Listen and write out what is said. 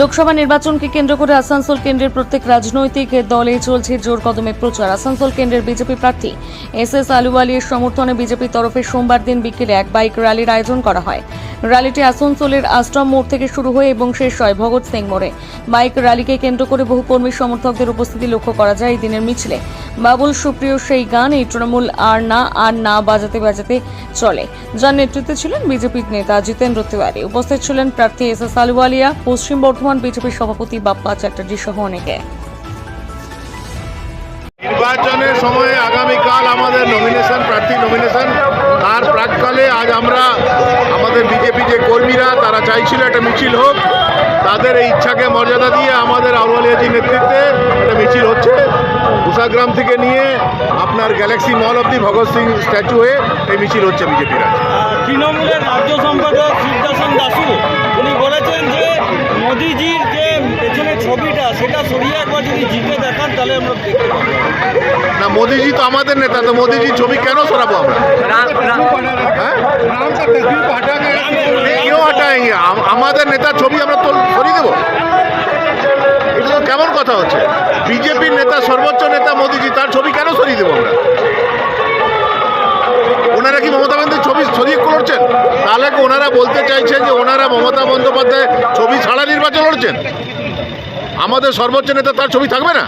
লোকসভা নির্বাচনকে কেন্দ্র করে আসানসোল কেন্দ্রের প্রত্যেক রাজনৈতিক দলে চলছে জোর কদমে প্রচার। আসানসোল কেন্দ্রের বিজেপি প্রার্থী এস এস আলুওয়ালির সমর্থনে বিজেপির তরফে সোমবার দিন বিকেলে এক বাইক র্যালির আয়োজন করা হয়। র্যালিটি আসানসোলের আশ্রম মোড় থেকে শুরু হয়ে এবং শেষ হয় ভগৎ সিং মোড়ে। বাইক র্যালিকে কেন্দ্র করে বহু কর্মী সমর্থকদের উপস্থিতি লক্ষ্য করা যায় এই দিনের মিছিলে। বাবুল সুপ্রিয় সেই গান, এই তৃণমূল আর না আর না বাজাতে বাজাতে চলে। যার নেতৃত্বে ছিলেন বিজেপি নেতা জিতেন্দ্র তিওয়ারি। উপস্থিত ছিলেন প্রার্থী এস এস আলুওয়ালিয়া, পশ্চিম বর্ধমান বিজেপির সভাপতি বাপ্পা চ্যাটার্জি সহ অনেকে। নির্বাচনের সময় আগামীকাল আমাদের নমিনেশন প্রার্থী নমিনেশন তার প্রাককালে আজ আমরা আমাদের বিজেপি যে কর্মীরা তারা চাইছিল একটা মিছিল হোক। তাদের এই ইচ্ছাকে মর্যাদা দিয়ে আমাদের আউয়ালিয়াজির নেতৃত্বে একটা মিছিল হচ্ছে। উষাগ্রাম থেকে নিয়ে আপনার গ্যালাক্সি মল অব্দি ভগৎ সিং স্ট্যাচু হয়ে এই মিছিল হচ্ছে বিজেপির তৃণমূলের রাজ্য সম্পাদক সুদর্শন দাসু উনি বলেছেন যে মোদিজির যে পেছনে ছবিটা সেটা সরিয়ে একবার যদি জিতে দেখান তাহলে আমরা দেখতে পাবো। না মোদিজি তো আমাদের নেতা তো মোদিজির ছবি কেন সরাবো আমরা? আমাদের নেতার ছবি আমরা সরিয়ে দেবো? তো কেমন কথা হচ্ছে? বিজেপির নেতা, সর্বোচ্চ নেতা মোদিজি, তার ছবি কেন সরিয়ে দেবো আমরা? ওনারা কি মমতা বন্দ্যোপাধ্যায়ের ছবি সরিয়ে করছেন তাহলে কি ওনারা বলতে চাইছেন যে ওনারা মমতা বন্দ্যোপাধ্যায় ছবি ছাড়া নির্বাচন লড়ছেন? আমাদের সর্বোচ্চ নেতা তার ছবি থাকবে না?